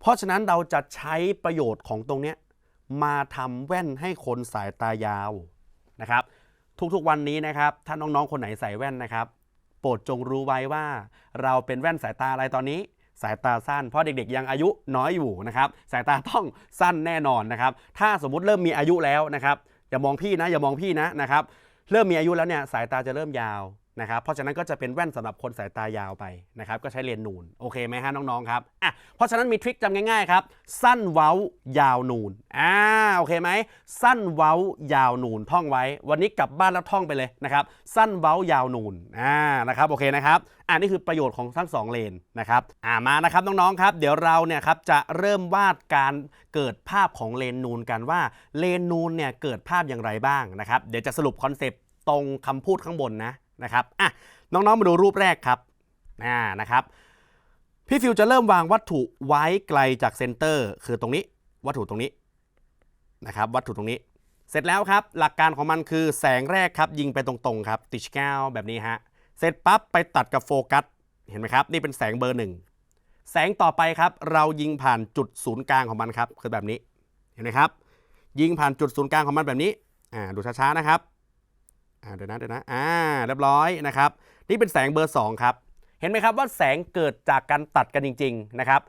เพราะฉะนั้นเราจะใช้ประโยชน์ของตรงนี้มาทำแว่นให้คนสายตายาวนะครับ ทุกๆวันนี้นะครับถ้าน้องๆคนไหนใส่แว่นนะครับ โปรดจงรู้ไว้ว่า เราเป็นแว่นสายตาอะไรตอนนี้สายตาสั้นเพราะเด็กๆยังอายุน้อยอยู่นะครับ สายตาต้องสั้นแน่นอนนะครับ ถ้าสมมุติเริ่มมีอายุแล้วนะครับอย่ามองพี่นะอย่ามองพี่นะนะครับ เริ่มมีอายุแล้วเนี่ยสายตาจะเริ่มยาว นะครับเพราะฉะนั้นก็จะเป็นแว่นสำหรับคนสายตายาวไปนะครับก็ใช้เลนส์นูนโอเคไหมฮะน้องๆครับอะเพราะฉะนั้นมีทริคจำง่ายๆครับสั้นเว้ายาวนูนอ่าโอเคไหมสั้นเว้ายาวนูนท่องไว้ วันนี้กลับบ้านแล้วท่องไปเลยนะครับสั้นเว้ายาวนูนอ่านะครับโอเคนะครับอ่านี่คือประโยชน์ของทั้งสองเลนนะครับอ่ามานะครับน้องๆครับ เดี๋ยวเราเนี่ยครับจะเริ่มวาดการเกิดภาพของเลนนูนกันว่าเลนนูนเนี่ยเกิดภาพอย่างไรบ้างนะครับเดี๋ยวจะสรุปคอนเซปต์ตรงคำพูดข้างบนนะ นะครับอะน้องๆมาดูรูปแรกครับอ่านะครับพี่ฟิวจะเริ่มวางวัตถุไว้ไกลจากเซนเตอร์คือตรงนี้วัตถุตรงนี้นะครับวัตถุตรงนี้ เสร็จแล้วครับหลักการของมันคือแสงแรกครับยิงไปตรงๆครับติชแก้วแบบนี้ฮะเสร็จปั๊บไปตัดกับโฟกัสเห็นไหมครับ นี่เป็นแสงเบอร์หนึ่งแสงต่อไปครับ เรายิงผ่านจุดศูนย์กลางของมันครับคือแบบนี้เห็นไหมครับ ยิงผ่านจุดศูนย์กลางของมันแบบนี้อ่าดูช้าๆนะครับ อ่าเดี๋ยวนะเดี๋ยวนะอ่าเรียบร้อยนะครับ นี่เป็นแสงเบอร์สองครับ เห็นไหมครับว่าแสงเกิดจากการตัดกันจริง ๆ นะครับ